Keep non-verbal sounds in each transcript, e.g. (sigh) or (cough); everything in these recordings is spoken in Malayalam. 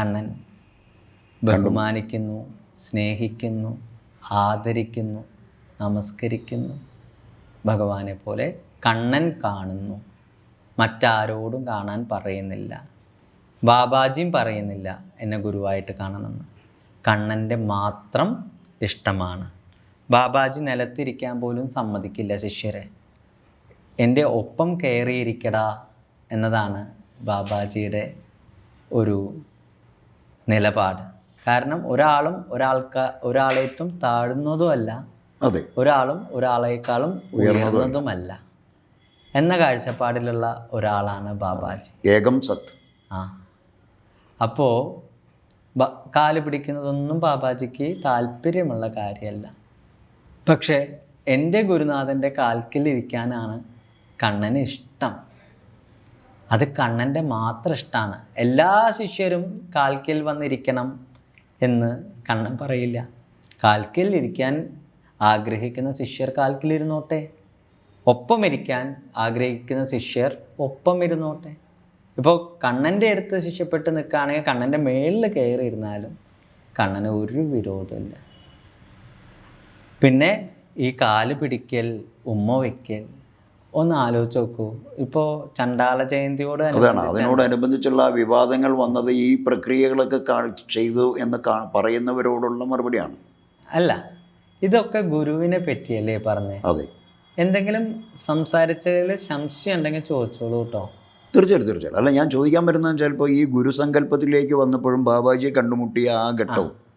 കണ്ണൻ ബഹുമാനിക്കുന്നു സ്നേഹിക്കുന്നു ആദരിക്കുന്നു നമസ്കരിക്കുന്നു. ഭഗവാനെ പോലെ കണ്ണൻ കാണുന്നു. മറ്റാരോടും കാണാൻ പറയുന്നില്ല. ബാബാജിയും പറയുന്നില്ല എന്നെ ഗുരുവായിട്ട് കാണണമെന്ന്. കണ്ണന്റെ മാത്രം ഇഷ്ടമാണ്. ബാബാജി നിലത്തിരിക്കാൻ പോലും സമ്മതിക്കില്ല ശിഷ്യരെ. എന്റെ ഒപ്പം കയറിയിരിക്കടാ എന്നതാണ് ബാബാജിയുടെ ഒരു നിലപാട്. കാരണം ഒരാളും ഒരാൾക്ക് ഒരാളേറ്റവും താഴ്ന്നതുമല്ല. അതെ. ഒരാളും ഒരാളേക്കാളും ഉയർന്നതുമല്ല. എന്ന കാഴ്ചപ്പാടിലുള്ള ഒരാളാണ് ബാബാജി. ഏകം സത്ത്. ആ. അപ്പോൾ കാൽ പിടിക്കുന്നതൊന്നും ബാബാജിക്ക് താല്പര്യമുള്ള കാര്യമല്ല. പക്ഷേ എന്റെ ഗുരുനാഥന്റെ കാൽക്കിലിരിക്കാനാണ് കണ്ണന് ഇഷ്ടം. അത് കണ്ണന്റെ മാത്രം ഇഷ്ടമാണ് എല്ലാ ശിഷ്യരും കാൽക്കിൽ വന്നിരിക്കണം എന്ന് കണ്ണൻ പറയില്ല. കാൽക്കിൽ ഇരിക്കാൻ ആഗ്രഹിക്കുന്ന ശിഷ്യർ കാൽക്കിലിരുന്നോട്ടെ ഒപ്പം ഇരിക്കാൻ ആഗ്രഹിക്കുന്ന ശിഷ്യർ ഒപ്പം ഇരുന്നോട്ടെ. ഇപ്പോൾ കണ്ണന്റെ അടുത്ത് ശിഷ്യപ്പെട്ട് നിൽക്കുകയാണെങ്കിൽ കണ്ണന്റെ മേളിൽ കയറി ഇരുന്നാലും കണ്ണന് ഒരു വിരോധമില്ല. പിന്നെ ഈ കാൽ പിടിക്കൽ ഉമ്മ വയ്ക്കൽ ഒന്ന് ആലോചിച്ച് നോക്കൂ. ഇപ്പോൾ ചണ്ടാല ജയന്തിയോട് അതാണ് അതിനോടനുബന്ധിച്ചുള്ള വിവാദങ്ങൾ വന്നത് ഈ പ്രക്രിയകളൊക്കെ ചെയ്തു എന്ന് പറയുന്നവരോടുള്ള മറുപടിയാണ്. അല്ല ഇതൊക്കെ ഗുരുവിനെ പറ്റിയല്ലേ പറഞ്ഞേ? അതെ. എന്തെങ്കിലും സംസാരിച്ചതിൽ സംശയം ഉണ്ടെങ്കിൽ ചോദിച്ചോളൂ കേട്ടോ. തീർച്ചയായിട്ടും തീർച്ചയായിട്ടും. അല്ല ഞാൻ ചോദിക്കാൻ വരുന്നത് ചിലപ്പോൾ ഈ ഗുരുസങ്കല്പത്തിലേക്ക് വന്നപ്പോഴും ബാബാജിയെ കണ്ടുമുട്ടിയ ആ ഘട്ടവും.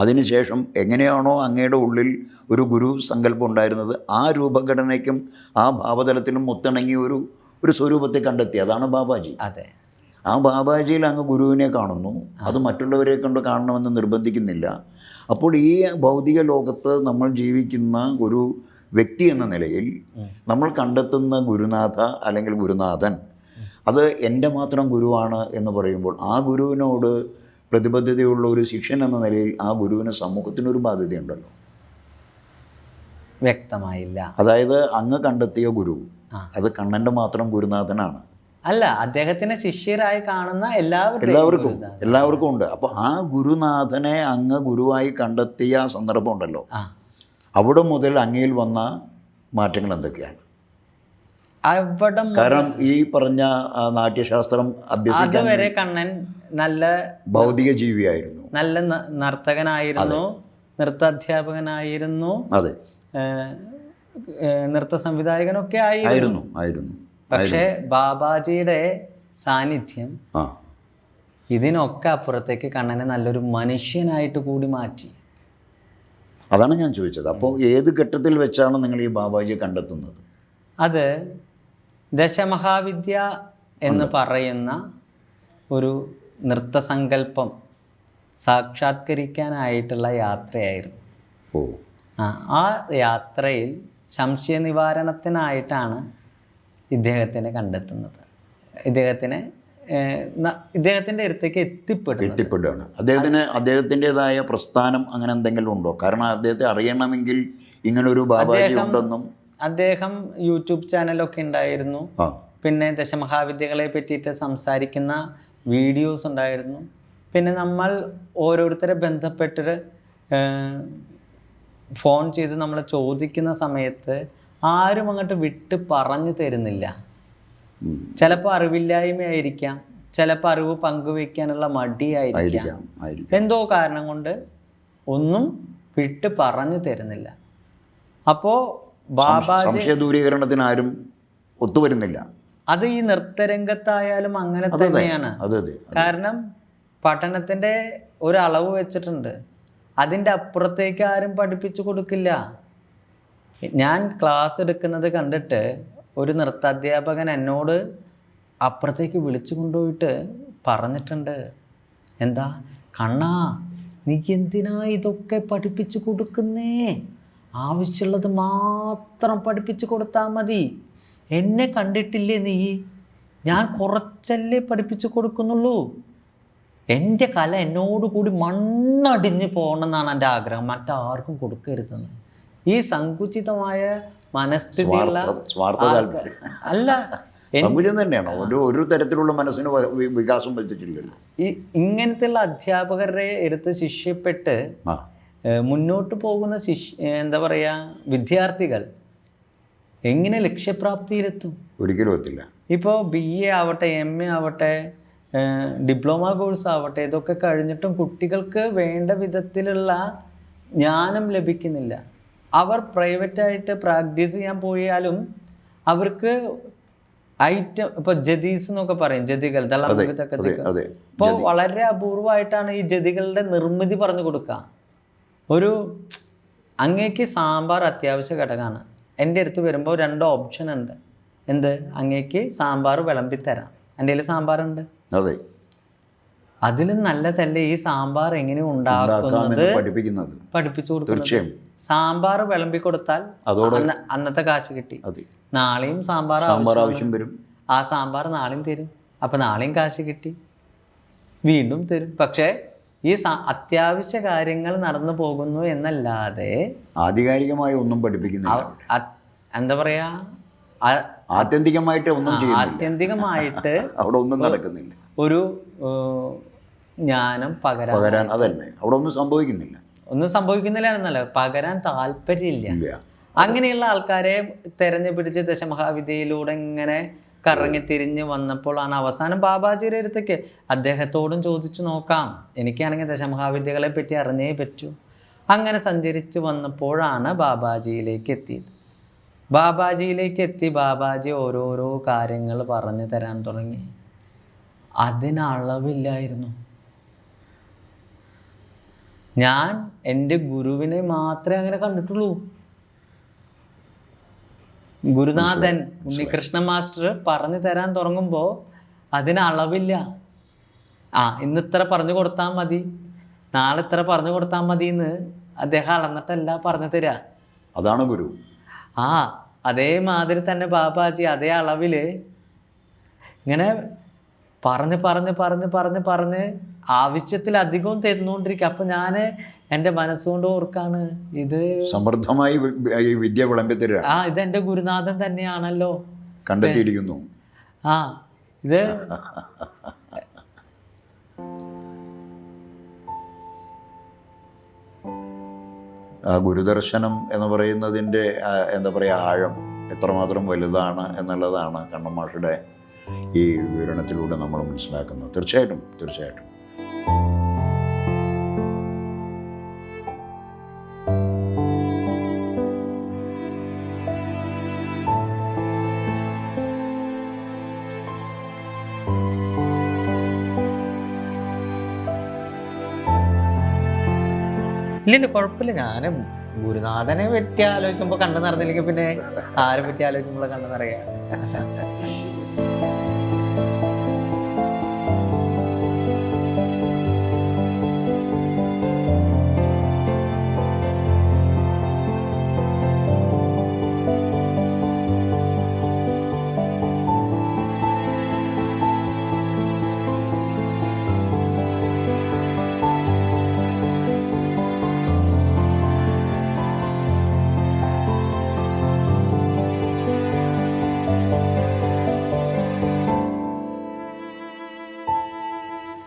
അതിനുശേഷം എങ്ങനെയാണോ അങ്ങയുടെ ഉള്ളിൽ ഒരു ഗുരു സങ്കല്പം ഉണ്ടായിരുന്നത് ആ രൂപഘടനയ്ക്കും ആ ഭാവതലത്തിലും മുത്തിണങ്ങി ഒരു ഒരു സ്വരൂപത്തെ കണ്ടെത്തി. അതാണ് ബാബാജി. അതെ. ആ ബാബാജിയിൽ അങ്ങ് ഗുരുവിനെ കാണുന്നു. അത് മറ്റുള്ളവരെ കൊണ്ട് കാണണമെന്ന് നിർബന്ധിക്കുന്നില്ല. അപ്പോൾ ഈ ഭൗതിക ലോകത്ത് നമ്മൾ ജീവിക്കുന്ന ഒരു വ്യക്തി എന്ന നിലയിൽ നമ്മൾ കണ്ടെത്തുന്ന ഗുരുനാഥ അല്ലെങ്കിൽ ഗുരുനാഥൻ അത് എന്റെ മാത്രം ഗുരുവാണ് എന്ന് പറയുമ്പോൾ ആ ഗുരുവിനോട് പ്രതിബദ്ധതയുള്ള ഒരു ശിക്ഷൻ എന്ന നിലയിൽ ആ ഗുരുവിന് സമൂഹത്തിനൊരു ബാധ്യതയുണ്ടല്ലോ. വ്യക്തമായില്ല. അതായത് അങ്ങ് കണ്ടെത്തിയ ഗുരു അത് കണ്ണന്റെ മാത്രം ഗുരുനാഥനാണ്. അല്ല അദ്ദേഹത്തിന് ശിഷ്യരായി കാണുന്ന എല്ലാവരും എല്ലാവർക്കും എല്ലാവർക്കും ഉണ്ട്. അപ്പോൾ ആ ഗുരുനാഥനെ അങ്ങ് ഗുരുവായി കണ്ടെത്തിയ സന്ദർഭം ഉണ്ടല്ലോ. അവിടെ മുതൽ അങ്ങയിൽ വന്ന മാറ്റങ്ങൾ എന്തൊക്കെയാണ്? കാരണം ഈ പറഞ്ഞ നാട്യശാസ്ത്രം അഭ്യസിക്കാൻ അതുവരെ കണ്ണൻ നല്ല ഭൗതിക ജീവിയായിരുന്നു. നല്ല നർത്തകനായിരുന്നു നൃത്താധ്യാപകനായിരുന്നു അതെ. നൃത്ത സംവിധായകനൊക്കെ ആയിരുന്നു. ആയിരുന്നു പക്ഷേ ബാബാജിയുടെ സാന്നിധ്യം ഇതിനൊക്കെ അപ്പുറത്തേക്ക് കണ്ണനെ നല്ലൊരു മനുഷ്യനായിട്ട് കൂടി മാറ്റി. അതാണ് ഞാൻ ചോദിച്ചത്. അപ്പോൾ ഏത് ഘട്ടത്തിൽ വെച്ചാണ് നിങ്ങൾ ഈ ബാബാജിയെ കണ്ടെത്തുന്നത്? അത് ദശമഹാവിദ്യ എന്ന് പറയുന്ന ഒരു നൃത്തസങ്കല്പം സാക്ഷാത്കരിക്കാനായിട്ടുള്ള യാത്രയായിരുന്നു. ഓ. ആ ആ യാത്രയിൽ സംശയ നിവാരണത്തിനായിട്ടാണ് ഇദ്ദേഹത്തിനെ കണ്ടെത്തുന്നത്. ഇദ്ദേഹത്തിനെ ഇദ്ദേഹത്തിന്റെ അടുത്തേക്ക് എത്തിപ്പെടും എത്തിപ്പെടുകയാണ്. അദ്ദേഹത്തിന് അദ്ദേഹത്തിന്റെതായ പ്രസ്ഥാനം അങ്ങനെ എന്തെങ്കിലും ഉണ്ടോ? കാരണം അദ്ദേഹത്തെ അറിയണമെങ്കിൽ ഇങ്ങനൊരു ബാബാജി ഉണ്ടെന്നും അദ്ദേഹം യൂട്യൂബ് ചാനലൊക്കെ ഉണ്ടായിരുന്നു. പിന്നെ ദശമഹാവിദ്യകളെ പറ്റിയിട്ട് സംസാരിക്കുന്ന വീഡിയോസ് ഉണ്ടായിരുന്നു. പിന്നെ നമ്മൾ ഓരോരുത്തരെ ബന്ധപ്പെട്ടിട്ട് ഫോൺ ചെയ്ത് നമ്മളെ ചോദിക്കുന്ന സമയത്ത് ആരും അങ്ങോട്ട് വിട്ട് പറഞ്ഞു തരുന്നില്ല. ചിലപ്പോൾ അറിവില്ലായ്മയായിരിക്കാം ചിലപ്പോൾ അറിവ് പങ്കുവെക്കാനുള്ള മടിയായിരിക്കാം. എന്തോ കാരണം കൊണ്ട് ഒന്നും വിട്ട് പറഞ്ഞു തരുന്നില്ല. അപ്പോൾ ബാബാജി ദൂരീകരണത്തിന് ആരും ഒത്തുവരുന്നില്ല. അത് ഈ നൃത്തരംഗത്തായാലും അങ്ങനെ. തന്നെയാണ്. കാരണം പഠനത്തിന്റെ ഒരു അളവ് വെച്ചിട്ടുണ്ട്. അതിന്റെ അപ്പുറത്തേക്ക് ആരും പഠിപ്പിച്ചു കൊടുക്കില്ല. ഞാൻ ക്ലാസ് എടുക്കുന്നത് കണ്ടിട്ട് ഒരു നൃത്താധ്യാപകൻ എന്നോട് അപ്പുറത്തേക്ക് വിളിച്ചു കൊണ്ടുപോയിട്ട് പറഞ്ഞിട്ടുണ്ട്. എന്താ? കണ്ണാ നീ എന്തിനാ ഇതൊക്കെ പഠിപ്പിച്ചു കൊടുക്കുന്നേ? ആവശ്യമുള്ളത് മാത്രം പഠിപ്പിച്ചു കൊടുത്താൽ മതി. എന്നെ കണ്ടിട്ടില്ലേ നീ? ഞാൻ കുറച്ചല്ലേ പഠിപ്പിച്ചു കൊടുക്കുന്നുള്ളൂ. എന്റെ കല എന്നോടുകൂടി മണ്ണടിഞ്ഞ് പോകണമെന്നാണ് എന്റെ ആഗ്രഹം. മറ്റാർക്കും കൊടുക്കരുതെന്ന്. ഈ സങ്കുചിതമായ മനസ്ഥിതിയുള്ള അല്ല തന്നെയാണ്? ഒരു ഒരു തരത്തിലുള്ള മനസ്സിന് വികാസം വരുത്തിയിട്ടില്ലല്ലോ ഈ ഇങ്ങനത്തെയുള്ള അധ്യാപകരുടെ എടുത്ത് ശിഷ്യപ്പെട്ട് മുന്നോട്ട് പോകുന്ന ശിഷ്യ എന്താ പറയുക വിദ്യാർത്ഥികൾ എങ്ങനെ ലക്ഷ്യപ്രാപ്തിയിലെത്തും? ഒരിക്കലും എത്തില്ല ഇപ്പോൾ ബി എ ആവട്ടെ എം എ ആവട്ടെ ഡിപ്ലോമ കോഴ്സ് ആവട്ടെ ഇതൊക്കെ കഴിഞ്ഞിട്ടും കുട്ടികൾക്ക് വേണ്ട വിധത്തിലുള്ള ജ്ഞാനം ലഭിക്കുന്നില്ല. അവർ പ്രൈവറ്റായിട്ട് പ്രാക്ടീസ് ചെയ്യാൻ പോയാലും അവർക്ക് ഐറ്റം ഇപ്പൊ ജദീസ് എന്നൊക്കെ പറയും ജതികൾ ദളമുഖത്തൊക്കെ ഇപ്പോൾ വളരെ അപൂർവമായിട്ടാണ് ഈ ജതികളുടെ നിർമ്മിതി പറഞ്ഞു കൊടുക്കുക. ഒരു അങ്ങേക്ക് സാമ്പാർ അത്യാവശ്യ ഘടകമാണ്. എന്റെ അടുത്ത് വരുമ്പോൾ രണ്ട് ഓപ്ഷൻ ഉണ്ട്. എന്ത്? അങ്ങേക്ക് സാമ്പാർ വിളമ്പി തരാം. എന്റെ കയ്യിൽ സാമ്പാറുണ്ട്. അതെ. അതിലും നല്ലതല്ലേ ഈ സാമ്പാർ എങ്ങനെ ഉണ്ടാക്കുന്നത്? പഠിപ്പിക്കുന്നത്. പഠിപ്പിച്ചു കൊടുക്കുന്നത്. സാമ്പാർ വിളമ്പി കൊടുത്താൽ അന്നത്തെ കാശ് കിട്ടി. നാളെയും സാമ്പാർ ആവശ്യം വരും. ആ സാമ്പാർ നാളെയും തരും. അപ്പം നാളെയും കാശ് കിട്ടി. വീണ്ടും തരും. പക്ഷേ ഈ അത്യാവശ്യ കാര്യങ്ങൾ നടന്നു പോകുന്നു എന്നല്ലാതെ ആധികാരികമായി ഒന്നും പഠിപ്പിക്കുന്നു എന്താ പറയാ? ആത്യന്തികമായിട്ട് ഒന്നും ആത്യന്തികമായിട്ട് (laughs) അവിടെ ഒന്നും നടക്കുന്നില്ല. ഒരു ജ്ഞാനം പകരാൻ പകരാൻ അതന്നെ അവിടെ ഒന്നും സംഭവിക്കുന്നില്ല. ഒന്നും സംഭവിക്കുന്നില്ല എന്നല്ല. പകരാൻ താല്പര്യമില്ല. ഇല്ല. അങ്ങനെയുള്ള ആൾക്കാരെ തെരഞ്ഞു പിടിച്ച് ദശമഹാവിദ്യയിലൂടെ ഇങ്ങനെ കറങ്ങി തിരിഞ്ഞ് വന്നപ്പോഴാണ് അവസാനം ബാബാജിയുടെ അടുത്തേക്ക് അദ്ദേഹത്തോടും ചോദിച്ചു നോക്കാം എനിക്കാണെങ്കിൽ ദശമഹാവിദ്യകളെ പറ്റി അറിഞ്ഞേ പറ്റൂ. അങ്ങനെ സഞ്ചരിച്ച് വന്നപ്പോഴാണ് ബാബാജിയിലേക്ക് എത്തിയത്. ബാബാജിയിലേക്ക് എത്തി ബാബാജി ഓരോരോ കാര്യങ്ങൾ പറഞ്ഞു തരാൻ തുടങ്ങി. അതിനളവില്ലായിരുന്നു. ഞാൻ എന്റെ ഗുരുവിനെ മാത്രമേ അങ്ങനെ കണ്ടിട്ടുള്ളൂ. ഗുരുനാഥൻ ഉണ്ണികൃഷ്ണ മാസ്റ്റർ പറഞ്ഞു തരാൻ തുടങ്ങുമ്പോൾ അതിന് അളവില്ല. ആ ഇന്ന് ഇത്ര പറഞ്ഞു കൊടുത്താൽ മതി. നാളെ ഇത്ര പറഞ്ഞു കൊടുത്താൽ മതി എന്ന് അദ്ദേഹം അളന്നിട്ടല്ല പറഞ്ഞു തരിക അതാണ് ഗുരു. ആ അതേമാതിരി തന്നെ ബാബാജി അതേ അളവിൽ ഇങ്ങനെ പറഞ്ഞ് പറഞ്ഞ് പറഞ്ഞ് പറഞ്ഞ് പറഞ്ഞ് ആവശ്യത്തിലധികവും തരുന്നുകൊണ്ടിരിക്കുക അപ്പം ഞാൻ എന്റെ മനസ്സുകൊണ്ട് ഓർക്കാണ് ഇത് സമൃദ്ധമായി വിദ്യ വിളമ്പി വിളമ്പിത്തരിക ആ ഇത് എന്റെ ഗുരുനാഥൻ തന്നെയാണല്ലോ. കണ്ടെത്തിയിരിക്കുന്നു. ആ ഇത് ആ ഗുരുദർശനം എന്ന് പറയുന്നതിന്റെ എന്താ പറയുക ആഴം എത്രമാത്രം വലുതാണ് എന്നുള്ളതാണ് കണ്ണമാഷയുടെ ഈ വിവരണത്തിലൂടെ നമ്മൾ മനസ്സിലാക്കുന്നത് തീർച്ചയായിട്ടും തീർച്ചയായിട്ടും. ഇല്ലില്ല കുഴപ്പമില്ല. ഞാനും ഗുരുനാഥനെ പറ്റി ആലോചിക്കുമ്പോൾ കണ്ടെന്നറിഞ്ഞില്ലെങ്കിൽ നിറഞ്ഞില്ലെങ്കിൽ പിന്നെ ആരെ പറ്റി ആലോചിക്കുമ്പോൾ കണ്ണു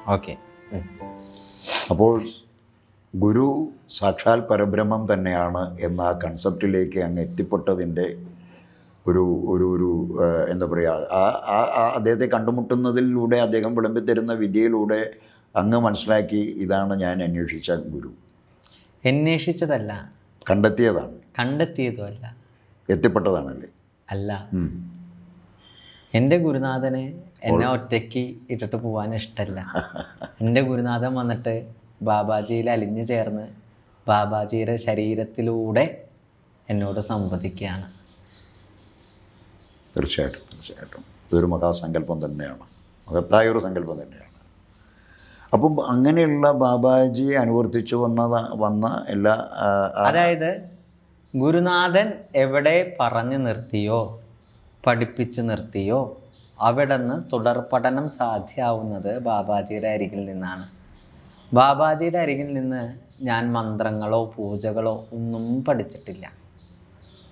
ഓക്കെ. അപ്പോൾ ഗുരു സാക്ഷാൽ പരബ്രഹ്മം തന്നെയാണ് എന്ന ആ കൺസെപ്റ്റിലേക്ക് അങ്ങ് എത്തിപ്പെട്ടതിന്റെ ഒരു ഒരു ഒരു എന്താ പറയുക ആ ആ അദ്ദേഹത്തെ കണ്ടുമുട്ടുന്നതിലൂടെ അദ്ദേഹം വിളമ്പിത്തരുന്ന വിദ്യയിലൂടെ അങ്ങ് മനസ്സിലാക്കി ഇതാണ് ഞാൻ അന്വേഷിച്ച ഗുരു. അന്വേഷിച്ചതല്ല. കണ്ടെത്തിയതാണ്. കണ്ടെത്തിയതുമല്ല. എത്തിപ്പെട്ടതാണല്ലേ? അല്ല. എന്റെ ഗുരുനാഥന് എന്നെ ഒറ്റയ്ക്ക് ഇട്ടിട്ട് പോകാൻ ഇഷ്ടമല്ല എന്റെ ഗുരുനാഥൻ വന്നിട്ട് ബാബാജിയിൽ അലിഞ്ഞു ചേർന്ന് ബാബാജിയുടെ ശരീരത്തിലൂടെ എന്നോട് സംവദിക്കുകയാണ്. തീർച്ചയായിട്ടും തീർച്ചയായിട്ടും. ഇതൊരു മഹാസങ്കല്പം തന്നെയാണ്. മഹത്തായ ഒരു സങ്കല്പം തന്നെയാണ്. അപ്പം അങ്ങനെയുള്ള ബാബാജി അനുവർത്തിച്ചു വന്ന വന്ന എല്ലാ അതായത് ഗുരുനാഥൻ എവിടെ പറഞ്ഞു നിർത്തിയോ? പഠിപ്പിച്ചു നിർത്തിയോ? അവിടെ നിന്ന് തുടർ പഠനം സാധ്യമാവുന്നത് ബാബാജിയുടെ അരികിൽ നിന്നാണ്. ബാബാജിയുടെ അരികിൽ നിന്ന് ഞാൻ മന്ത്രങ്ങളോ പൂജകളോ ഒന്നും പഠിച്ചിട്ടില്ല.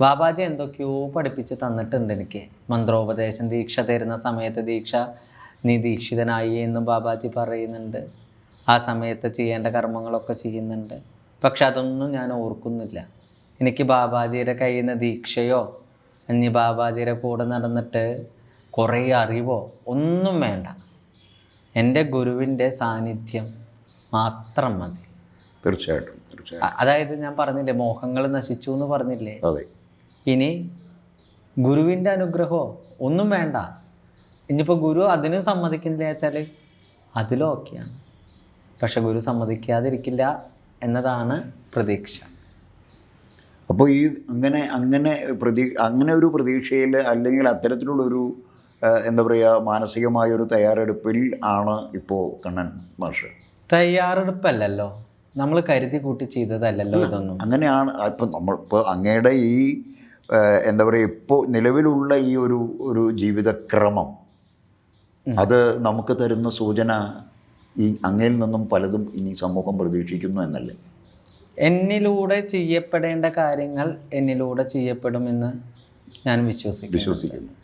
ബാബാജി എന്തൊക്കെയോ പഠിപ്പിച്ച് തന്നിട്ടുണ്ട് എനിക്ക്. മന്ത്രോപദേശം ദീക്ഷ തരുന്ന സമയത്ത് ദീക്ഷ നീ ദീക്ഷിതനായി എന്നും ബാബാജി പറയുന്നുണ്ട്. ആ സമയത്ത് ചെയ്യേണ്ട കർമ്മങ്ങളൊക്കെ ചെയ്യുന്നുണ്ട്. പക്ഷെ അതൊന്നും ഞാൻ ഓർക്കുന്നില്ല. എനിക്ക് ബാബാജിയുടെ കയ്യിൽ നിന്ന് ദീക്ഷയോ ഇനി ബാബാജിയുടെ കൂടെ നടന്നിട്ട് കുറേ അറിവോ ഒന്നും വേണ്ട. എന്റെ ഗുരുവിന്റെ സാന്നിധ്യം മാത്രം മതി. തീർച്ചയായിട്ടും അതായത് ഞാൻ പറഞ്ഞില്ലേ മോഹങ്ങൾ നശിച്ചു എന്ന് പറഞ്ഞില്ലേ? ഇനി ഗുരുവിന്റെ അനുഗ്രഹമോ ഒന്നും വേണ്ട. ഇനിയിപ്പോൾ ഗുരു അതിനും സമ്മതിക്കുന്നില്ലേ വെച്ചാൽ അതിലും ഓക്കെയാണ്. പക്ഷെ ഗുരു സമ്മതിക്കാതിരിക്കില്ല എന്നതാണ് പ്രതീക്ഷ. അപ്പോൾ ഈ അങ്ങനെ അങ്ങനെ പ്രതീ അങ്ങനെ ഒരു പ്രതീക്ഷയിൽ അല്ലെങ്കിൽ അത്തരത്തിലുള്ളൊരു എന്താ പറയുക മാനസികമായ ഒരു തയ്യാറെടുപ്പിൽ ആണ് ഇപ്പോൾ കണ്ണൻ മാഷ്. തയ്യാറെടുപ്പല്ലല്ലോ. നമ്മൾ കരുതി കൂട്ടി ചെയ്തതല്ലല്ലോ ഇതൊന്നും. അങ്ങനെയാണ്. ഇപ്പം നമ്മൾ ഇപ്പോൾ അങ്ങയുടെ ഈ എന്താ പറയുക ഇപ്പോൾ നിലവിലുള്ള ഈ ഒരു ഒരു ജീവിതക്രമം. അത് നമുക്ക് തരുന്ന സൂചന ഈ അങ്ങയിൽ നിന്നും പലതും ഇനി സമൂഹം പ്രതീക്ഷിക്കുന്നു എന്നല്ലേ? എന്നിലൂടെ ചെയ്യപ്പെടേണ്ട കാര്യങ്ങൾ എന്നിലൂടെ ചെയ്യപ്പെടുമെന്ന് ഞാൻ വിശ്വസിക്കുന്നു വിശ്വസിക്കുന്നു.